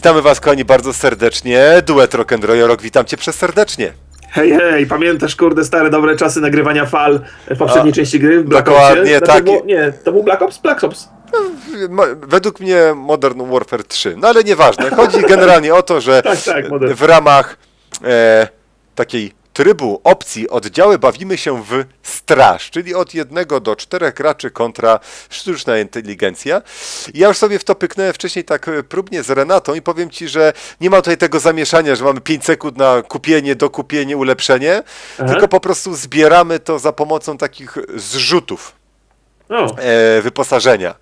Witamy Was, kochani, bardzo serdecznie. Duet Rock'n'Roll Rock, witam Cię przez serdecznie. Hej, hej, pamiętasz, kurde, stare, dobre czasy nagrywania fal w poprzedniej A, części gry w Black dokładnie, Opsie? tak. Było, nie, to był Black Ops? Black Ops. Mo- Według mnie Modern Warfare 3, no ale nieważne. Chodzi generalnie o to, że Tak, tak, w ramach e, takiej trybu opcji oddziały bawimy się w straż, czyli od jednego do czterech graczy kontra sztuczna inteligencja. Ja już sobie w to pyknąłem wcześniej tak e, próbnie z Renatą i powiem Ci, że nie ma tutaj tego zamieszania, że mamy 5 sekund na kupienie, dokupienie, ulepszenie, Aha. tylko po prostu zbieramy to za pomocą takich zrzutów e, wyposażenia.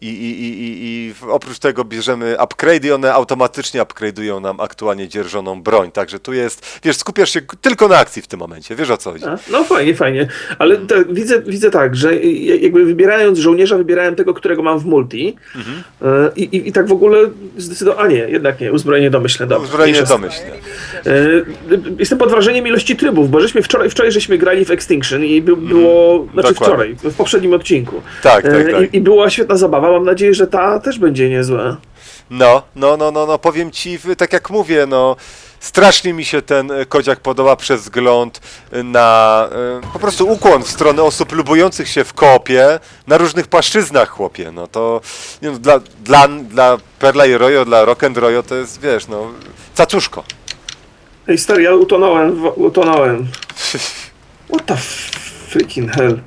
I, i, i, i, oprócz tego bierzemy upgrade i one automatycznie upgrade'ują nam aktualnie dzierżoną broń. Także tu jest, wiesz, skupiasz się tylko na akcji w tym momencie, wiesz o co chodzi. a, no fajnie, fajnie. Ale te, widzę, widzę tak, że ja- jakby wybierając żołnierza, wybierałem tego, którego mam w multi. Mhm. E, I, i, I tak w ogóle zdecydowałem, a nie, jednak nie, uzbrojenie domyślne. Dobra, Uzbrojenie domyślne. E, Jestem pod wrażeniem ilości trybów, bo żeśmy wczoraj, wczoraj żeśmy grali w Extinction i by, było, znaczy dokładnie. wczoraj, w poprzednim odcinku. Tak, tak, E, tak. I, I była świetna zabawa, mam nadzieję, że ta też będzie niezła. No, no, no, no, no, powiem ci, tak jak mówię, no, strasznie mi się ten e, kodziak podoba przez wzgląd na e, po prostu ukłon w stronę osób lubujących się w koopie na różnych płaszczyznach, chłopie. No to nie no, dla, dla, dla Perla i Royo, dla Rock and Royo to jest, wiesz, no, cacuszko. Ej stary, ja utonąłem, w- utonąłem. What the freaking hell.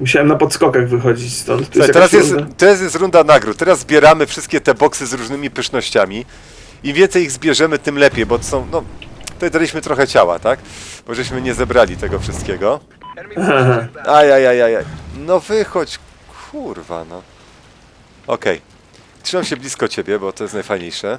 Musiałem na podskokach wychodzić stąd. To Słuchaj, jest teraz, jest, runda? teraz jest runda nagród. Teraz zbieramy wszystkie te boksy z różnymi pysznościami. Im więcej ich zbierzemy, tym lepiej, bo to są, no, tutaj daliśmy trochę ciała, tak? Bo żeśmy nie zebrali tego wszystkiego. Aha. Ajajajajaj. No wychodź, kurwa, no. Okej. Trzymam się blisko ciebie, bo to jest najfajniejsze.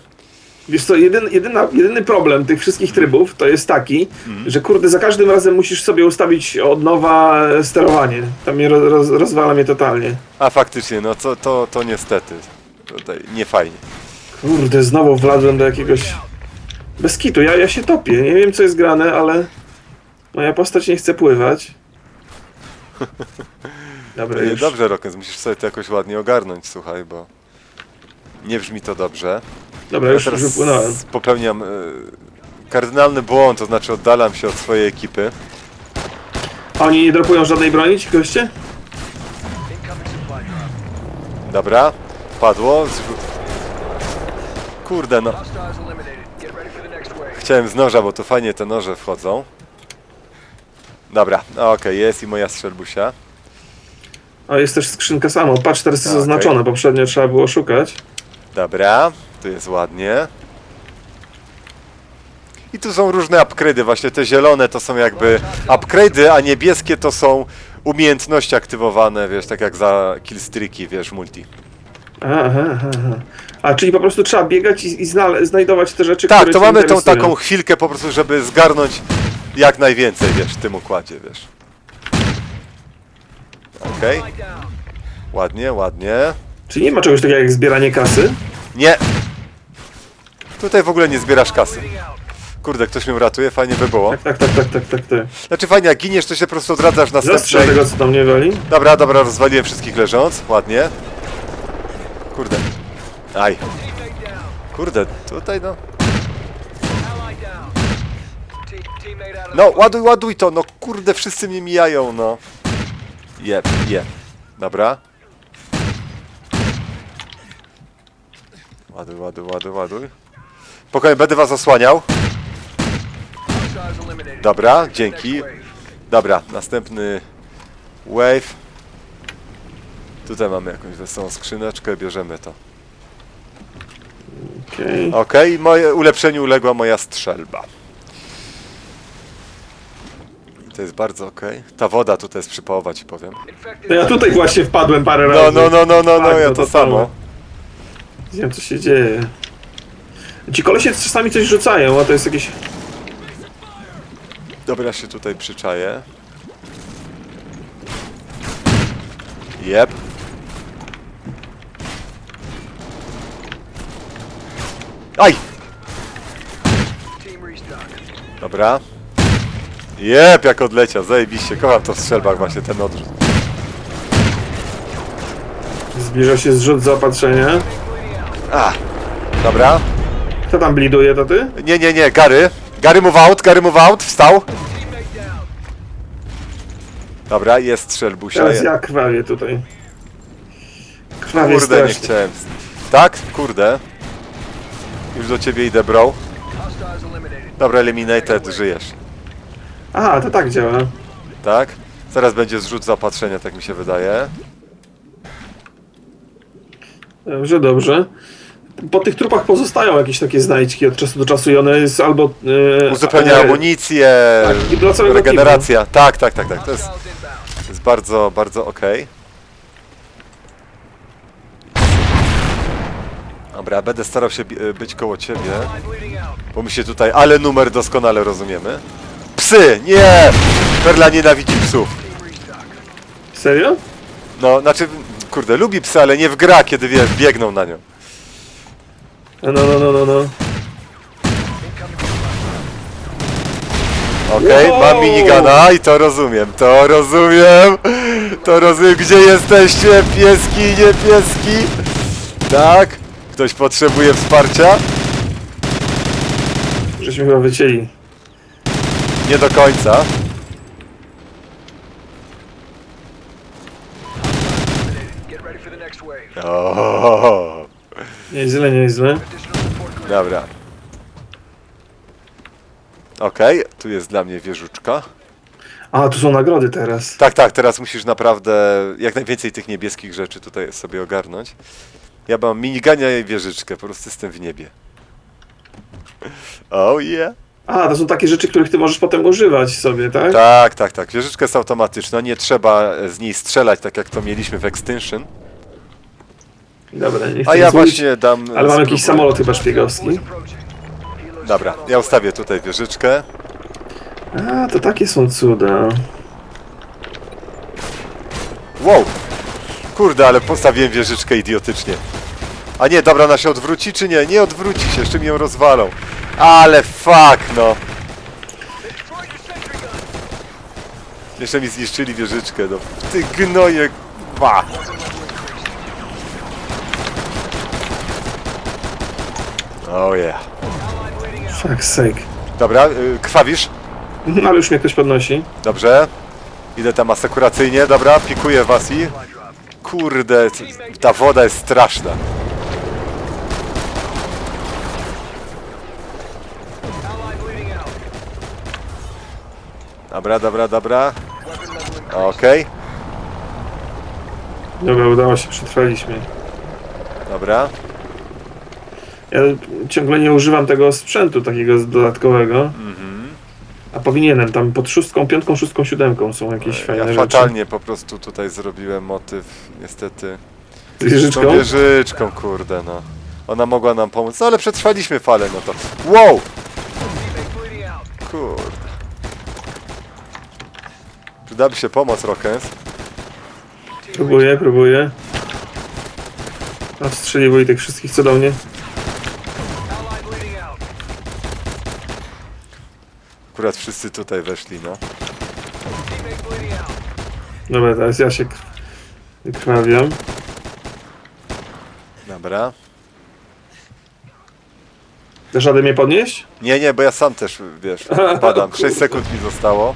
Wiesz co, jedyn, jedyna, jedyny problem tych wszystkich trybów to jest taki, Mhm. że kurde, za każdym razem musisz sobie ustawić od nowa e, sterowanie. To mnie roz, roz, rozwala mnie totalnie. A faktycznie, no to, to, to niestety. Tutaj nie fajnie. Kurde, znowu wladłem do jakiegoś... Bez kitu, ja, ja się topię. Nie wiem co jest grane, ale moja postać nie chce pływać. Dobra, już. Dobrze, Rokens, musisz sobie to jakoś ładnie ogarnąć, słuchaj, bo nie brzmi to dobrze. Dobra, już, już wypłynąłem. popełniam e, kardynalny błąd, to znaczy oddalam się od swojej ekipy. A oni nie dropują żadnej broni, ci goście? Dobra, padło. Kurde, no. Chciałem z noża, bo tu fajnie te noże wchodzą. Dobra, okej, jest i moja strzelbusia. A jest też skrzynka sama. Patrz, teraz jest Okej. zaznaczone. Poprzednio trzeba było szukać. Dobra, tu jest ładnie. I tu są różne upgrade'y, właśnie te zielone to są jakby upgrade'y, a niebieskie to są umiejętności aktywowane, wiesz, tak jak za killstreaki, wiesz, multi. Aha, aha, aha. A, czyli po prostu trzeba biegać i, i znale- znajdować te rzeczy, Tak, które to cię mamy tą interesują. taką chwilkę po prostu, żeby zgarnąć jak najwięcej, wiesz, w tym układzie, wiesz. Okej. Ładnie, ładnie. Czyli nie ma czegoś takiego jak zbieranie kasy? Nie! Tutaj w ogóle nie zbierasz kasy. Kurde, ktoś mnie uratuje, fajnie by było. Tak, tak, tak, tak, tak, tak, tak. Znaczy fajnie, jak giniesz, to się po prostu odradzasz Zastrzel następnej... tego, co tam nie wali. Dobra, dobra, rozwaliłem wszystkich leżąc, ładnie. Kurde. Aj. Kurde, tutaj no... No, ładuj, ładuj to, no kurde, wszyscy mnie mijają, no. Jeb, jeb. Dobra. Ładuj, ładuj, ładuj, ładuj. Spokojnie, będę was osłaniał. Dobra, dzięki. Dobra, następny wave. Tutaj mamy jakąś wesołą skrzyneczkę, bierzemy to. Okej. Okej, moje ulepszeniu uległa moja strzelba. I to jest bardzo okej. Ta woda tutaj jest przypałowa, ci powiem. No ja tutaj właśnie wpadłem parę No, razy. no, no, no, no, no, Tak, ja no to to samo. Nie wiem, co się dzieje. Ci kolesie czasami coś rzucają, a to jest jakieś... Dobra, się tutaj przyczaję. Jep. Aj! Dobra. Jep, jak odleciał, zajebiście. Kocham to w strzelbach właśnie, ten odrzut. Zbliża się zrzut zaopatrzenia. A, dobra. Kto tam bliduje, to ty? Nie, nie, nie, Gary. Gary move out, Gary move out, wstał. Dobra, jest strzelbusia. Teraz ja krwawię tutaj. Krwawię Kurde, nie strasznie. chciałem. Tak? Kurde. Już do ciebie idę, bro. Dobra, eliminated, żyjesz. Aha, to tak działa. Tak? Zaraz będzie zrzut zaopatrzenia, tak mi się wydaje. Dobrze, dobrze. Po tych trupach pozostają jakieś takie znajdźki od czasu do czasu i one jest albo... E, Uzupełnia e, amunicję, Tak, i dla całego regeneracja. Tak, tak, tak, tak. To jest, to jest bardzo, bardzo okej. Dobra, będę starał się bi- być koło ciebie, bo my się tutaj, ale numer doskonale rozumiemy. Psy! Nie! Perla nienawidzi psów. Serio? No, znaczy, kurde, lubi psy, ale nie w gra, kiedy wiesz, biegną na nią. No, no, no, no, no. Okej, Wow! mam minigana i to rozumiem, to rozumiem, to rozumiem, gdzie jesteście, pieski, nie pieski? Tak? Ktoś potrzebuje wsparcia? Żeśmy chyba wycięli. Nie do końca. Get ready for the next wave. O, Nieźle, nieźle. Dobra. Okej, tu jest dla mnie wieżuczka. A, tu są nagrody teraz. Tak, tak, teraz musisz naprawdę jak najwięcej tych niebieskich rzeczy tutaj sobie ogarnąć. Ja mam minigania i wieżyczkę, po prostu jestem w niebie. Oh yeah. A, to są takie rzeczy, których ty możesz potem używać sobie, tak? Tak, tak, tak. Wieżyczka jest automatyczna, nie trzeba z niej strzelać, tak jak to mieliśmy w Extinction. Dobra, nie chcę A ja nic mówić, właśnie dam... Ale mam jakiś spróbuję. samolot chyba szpiegowski. Dobra, ja ustawię tutaj wieżyczkę. A, to takie są cuda. Wow! Kurde, ale postawiłem wieżyczkę idiotycznie. A nie, dobra, ona się odwróci czy nie? Nie odwróci się, jeszcze mi ją rozwalą. Ale fuck, no. Jeszcze mi zniszczyli wieżyczkę, no. Ty gnoje, ba. Oh yeah. Fuck's sake. Dobra, y, krwawisz? Mhm, Ale już mnie ktoś podnosi. Dobrze. Idę tam asekuracyjnie, dobra, pikuję was i... Kurde, c- ta woda jest straszna. Dobra, dobra, dobra. Okej, Dobra, udało się, przetrwaliśmy. dobra. Ja ciągle nie używam tego sprzętu takiego dodatkowego. Mhm. A powinienem, tam pod szóstką, piątką, szóstką, siódemką są jakieś fajne Ja rzeczy. fatalnie po prostu tutaj zrobiłem motyw, niestety. Z wieżyczką? Z tą wieżyczką, kurde, no. Ona mogła nam pomóc, no ale przetrwaliśmy falę, no to... Wow! Kurde. Przydałaby się pomoc, Rockens. Próbuję, próbuję. A strzeliwuj tych wszystkich co do mnie. Akurat wszyscy tutaj weszli, no. Dobra, teraz ja się kr- krwawiam. Dobra. Dasz radę mnie podnieść? Nie, nie, bo ja sam też, wiesz, padam. 6 sekund mi zostało.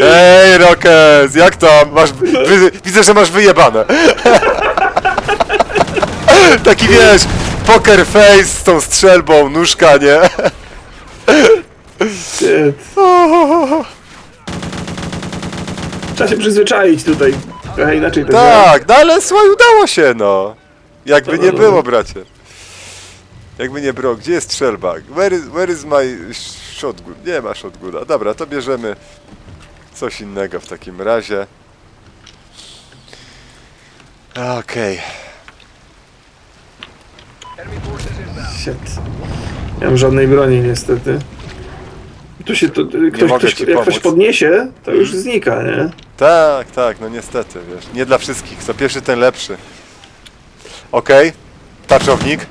Hej, Rockens, jak tam? Masz, wy, widzę, że masz wyjebane. Taki, wiesz, poker face z tą strzelbą, nóżka, nie? Shit. Trzeba się przyzwyczaić tutaj. Trochę inaczej to działa. Tak, no ale słuchaj, udało się, no. Jakby nie było, bracie. Jakby nie było, gdzie jest strzelba? Where is, where is my shotgun? Nie ma shotguna. Dobra, to bierzemy coś innego w takim razie. Okej. Shit. Nie mam żadnej broni niestety. Tu się to, ktoś, mogę ktoś, ci jak ktoś pomóc. podniesie, to już znika, nie? Tak, tak, no niestety, wiesz. Nie dla wszystkich. Kto pierwszy, ten lepszy. Okej. Tarczownik.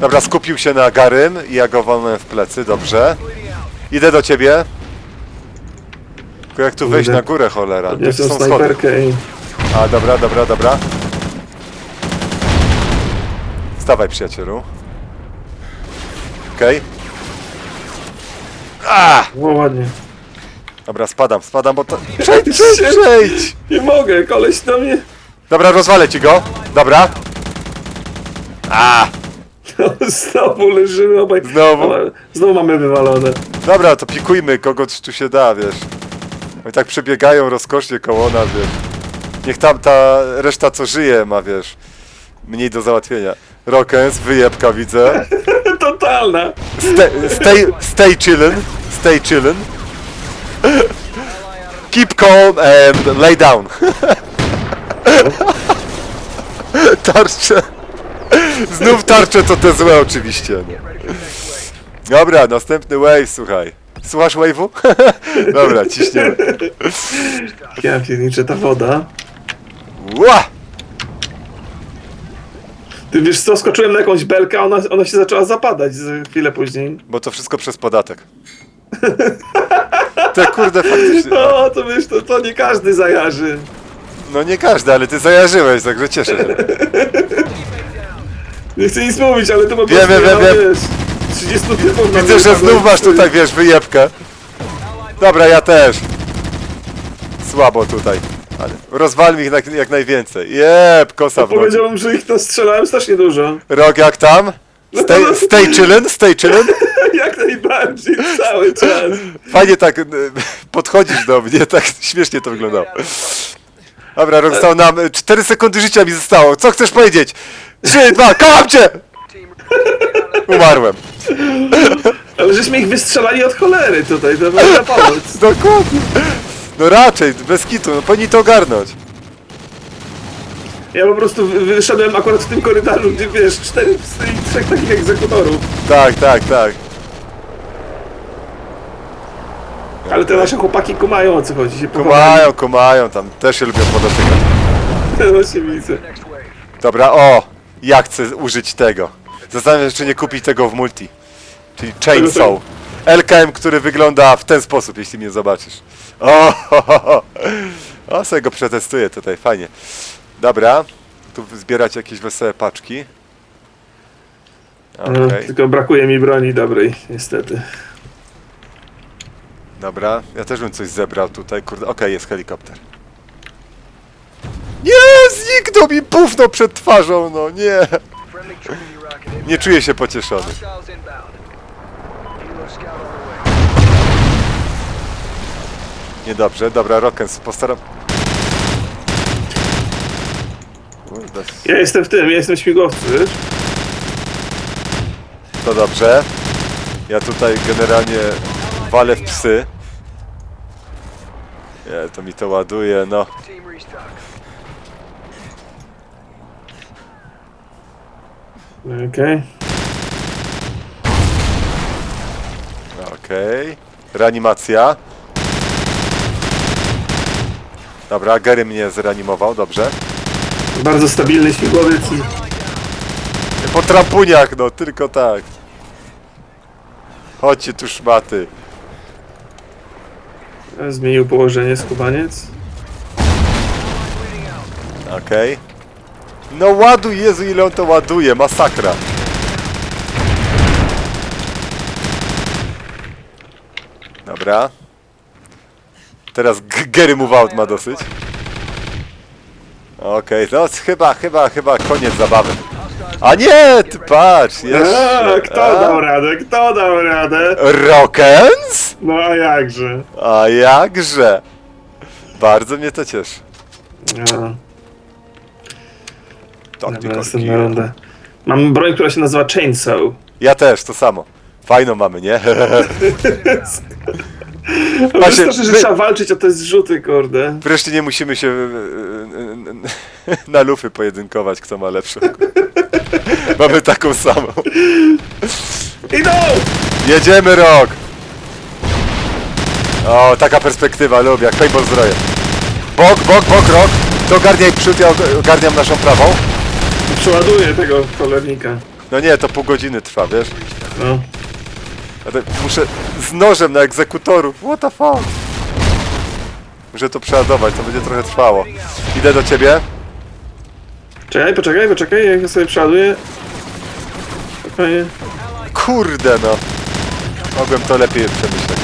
Dobra, skupił się na Garym i ja go walnąłem w plecy, dobrze. Idę do ciebie. Tylko jak tu wejść Kurde. na górę, cholera? Gdzie Podniosłem są schody? snajperkę i... A, dobra, dobra, dobra. Stawaj, przyjacielu. okej. A! O, ładnie. Dobra, spadam, spadam, bo to... Przejdź, przejdź, przejdź! Nie mogę, koleś do mnie. Dobra, rozwalę ci go. Dobra. A! Znowu leżymy obaj. Znowu? Ale Znowu mamy wywalone. Dobra, to pikujmy kogo tu się da, wiesz. Oni tak przebiegają rozkosznie koło nas, wiesz. Niech tam ta reszta co żyje ma, wiesz. Mniej do załatwienia. Rokens, wyjebka widzę. Stay, stay, stay chillin', stay chillin'. Keep calm and lay down. Tarcze. Znów tarcze to te złe oczywiście. Dobra, następny wave, słuchaj. Słuchasz wave'u? Dobra, ciśniemy. Ja pierniczę, ta woda. Ła! Ty wiesz co, skoczyłem na jakąś belkę, a ona, ona się zaczęła zapadać z chwilę później. Bo to wszystko przez podatek. Te kurde faktycznie. O, to wiesz, to, to nie każdy zajarzy. No nie każdy, ale ty zajarzyłeś, także cieszę się. Nie chcę nic mówić, ale to po Wiem, prostu, wiem, no, wiem. wiesz, 30 typów na Widzę, że mnie, znów no, masz tutaj, wiesz, wyjebkę. Dobra, ja też. Słabo tutaj. Ale rozwalmy ich jak, jak najwięcej. Jeb, kosa w nogi. Powiedziałbym, że ich nastrzelałem strasznie dużo. Rok jak tam? Stay, stay chillin', stay chillin'. Jak najbardziej, cały czas. Fajnie tak podchodzisz do mnie, tak śmiesznie to wyglądało. Dobra, rok zostało nam 4 sekundy życia mi zostało. Co chcesz powiedzieć? 3, 2, kocham cię! Umarłem. Ale żeśmy ich wystrzelali od cholery tutaj, to można pomóc. Dokładnie. No raczej, bez kitu, no powinni to ogarnąć. Ja po prostu wy- wyszedłem akurat w tym korytarzu, gdzie wiesz, cztery psy i trzech takich egzekutorów. Tak, tak, tak. Ale te nasze chłopaki kumają o co chodzi, się Kumają, kumają, tam też się lubią podotykać. To właśnie widzę. Dobra, o! Ja chcę użyć tego. Zastanawiam się, czy nie kupić tego w multi. Czyli Chainsaw. LKM, który wygląda w ten sposób, jeśli mnie zobaczysz. O, ho, ho, ho. o sobie go przetestuję tutaj, fajnie. Dobra, tu zbierać jakieś wesołe paczki. Okej, No, tylko brakuje mi broni dobrej, niestety. dobra. Ja też bym coś zebrał tutaj, kurde. Okej, jest helikopter. Nie, zniknął mi pufno przed twarzą, no nie. Nie czuję się pocieszony. Hostiles inbound. Helo scout on the way. Niedobrze, dobra, Rockens, postaram... Kurde, Ja jestem w tym, ja jestem śmigłowcy, wiesz? to dobrze. Ja tutaj generalnie walę w psy. Nie, to mi to ładuje, no. Team restock. Okej. Okej. Reanimacja. Dobra, Gary mnie zreanimował, dobrze. Bardzo stabilny śmigłowiec i... Po trampuniach, no, tylko tak. Chodźcie tu szmaty. Zmienił położenie skubaniec. Okej. No ładuj, Jezu, ile on to ładuje, masakra. Dobra. Teraz G- Gary Move Out ma dosyć. Okej, no chyba, chyba, chyba koniec zabawy. A nie, ty patrz, jeszcze. A, kto dał radę? Kto dał radę? Rockens? No a jakże? A jakże? Bardzo mnie to cieszy. A, dobra, Tactical następna kill. runda. Mam broń, która się nazywa Chainsaw. Ja też, to samo. Fajną mamy, nie? Właśnie, Wystarczy, że my- trzeba walczyć o te zrzuty, kurde. Wreszcie nie musimy się e, e, e, na lufy pojedynkować, kto ma lepszą. Mamy taką samą. Idą! Jedziemy rok! O, taka perspektywa, lubię, jak paintball zdroje. Bok, bok, bok, rok. To ogarniaj przód, ja og- ogarniam naszą prawą. Przeładuję tego cholernika. No nie, to pół godziny trwa, wiesz? No. Muszę z nożem na egzekutorów. What the fuck? Muszę to przeładować, to będzie trochę trwało. Idę do ciebie. Czekaj, poczekaj, poczekaj, jak ja sobie przeładuję. Spokojnie. kurde no. Mogłem to lepiej przemyśleć.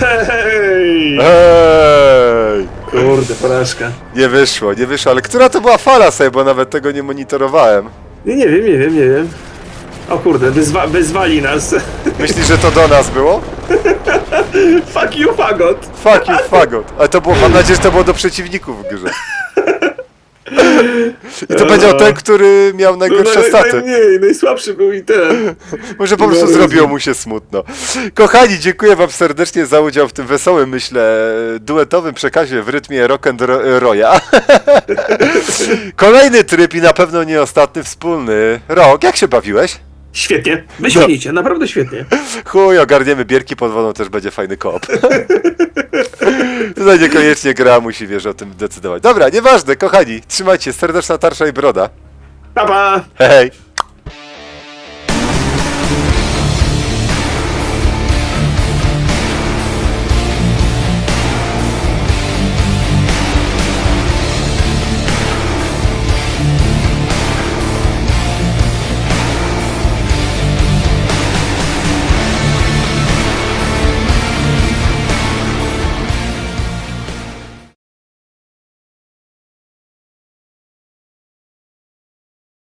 Hej! Ej! Kurde, porażka. Nie wyszło, nie wyszło, ale która to była fala sobie, bo nawet tego nie monitorowałem. Nie, nie wiem, nie wiem, nie wiem. O kurde, wyzwa wyzwali nas. Myślisz, że to do nas było? Fuck you, fagot! Fuck you, fagot. Ale to było, mam nadzieję, że to było do przeciwników w grze. I to powiedział ten, który miał najgorsze naj, staty. najmniej, najsłabszy był i ten. Może po prostu No, zrobiło mu się smutno. Kochani, dziękuję wam serdecznie za udział w tym wesołym, myślę, duetowym przekazie w rytmie rock and ro- roya. Kolejny tryb i na pewno nie ostatni wspólny. Rok, jak się bawiłeś? Świetnie, wyśmienicie, naprawdę świetnie. Chuj, ogarniemy bierki pod wodą, też będzie fajny koop. Tutaj niekoniecznie gra musi, wiesz, o tym decydować. Dobra, nieważne, kochani, trzymajcie, serdeczna tarsza i broda. Pa, pa! Hej!